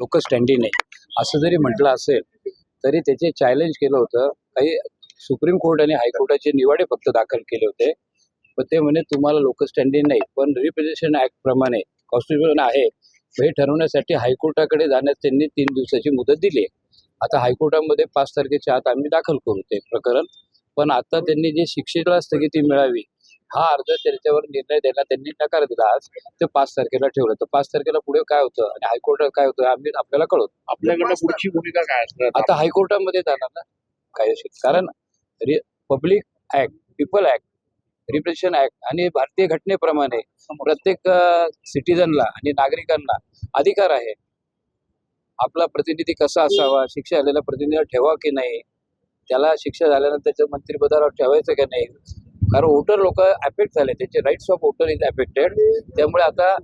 लोक स्टँडिंग नाही असं जरी म्हटलं असेल तरी त्याचे चॅलेंज केलं होतं. काही सुप्रीम कोर्ट आणि हायकोर्टाचे निवाडे फक्त दाखल केले होते. पण ते म्हणे तुम्हाला लोक स्टँडिंग नाही पण रिप्रेझेंटेशन ऍक्ट प्रमाणे कॉन्स्टिट्यूशन आहे. हे ठरवण्यासाठी हायकोर्टाकडे जाण्यास त्यांनी तीन दिवसाची मुदत दिली आहे. आता हायकोर्टामध्ये पाच तारखेच्या आत आम्ही दाखल करू ते प्रकरण. पण आता त्यांनी जे शिक्षेला स्थगिती मिळावी हा अर्ज त्याच्यावर निर्णय द्यायला त्यांनी नकार दिला आज. ते पाच तारखेला ठेवलं. तर पाच तारखेला पुढे काय होतं आणि हायकोर्टात काय होतं आम्ही आपल्याला कळवतो. आपल्याकडनं पुढची भूमिका काय असणार? आता हायकोर्टामध्ये जाणार ना? कायदेशीर कारण public act people act representation act आणि भारतीय घटनेप्रमाणे प्रत्येक सिटीजनला आणि नागरिकांना अधिकार आहे. आपला प्रतिनिधी कसा असावा शिक्षा झालेला प्रतिनिधी ठेवा की नाही? त्याला शिक्षा झाल्यानंतर त्याच्या मंत्रिपदावर ठेवायचं की नाही? कारण वोटर लोक अफेक्ट झाले त्यांचे rights of voter is affected त्यामुळे आता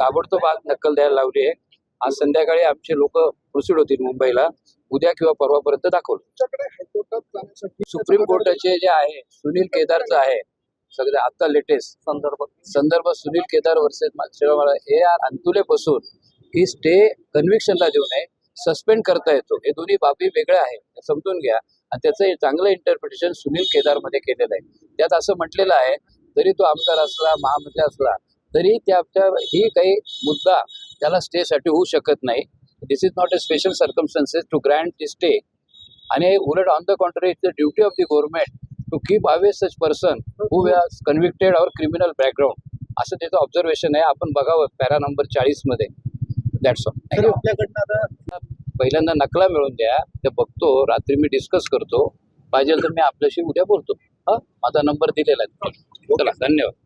ताबडतोब आज नक्कल द्यायला लावली आहे. आज संध्याकाळी आमचे लोक प्रोसीड होतील मुंबईला. उद्या किंवा परवापर्यंत दाखवलं. सुप्रीम कोर्टाचे जे आहे सुनील केदारचं आहे सगळं आता लेटेस्ट संदर्भ. संदर्भ सुनील केदार वर्सेस हे अंतुले बसून ही स्टे कन्व्हिक्शनला देऊ नये सस्पेंड करता येतो. हे दोन्ही बाबी वेगळ्या आहेत. समजून घ्या. आणि त्याचं चांगलं इंटरप्रिटेशन सुनील केदारमध्ये केलेलं आहे. त्यात असं म्हटलेलं आहे जरी तो आमदार असला महामंत्री असला तरी त्याच्या ही काही मुद्दा त्याला स्टेसाठी होऊ शकत नाही. This is not a special circumstances to grand the stay आणि उलट on the contrary it's the duty of the government to keep away such person who has convicted or criminal background असं त्याचं ऑब्झर्वेशन आहे. आपण बघावं para number चाळीसमध्ये that's all पहिल्यांदा नकला मिळून द्या. ते बघतो. रात्री मी डिस्कस करतो. पाहिजे तर मी आपल्याशी उद्या बोलतो. माझा नंबर दिलेला आहे. चला धन्यवाद.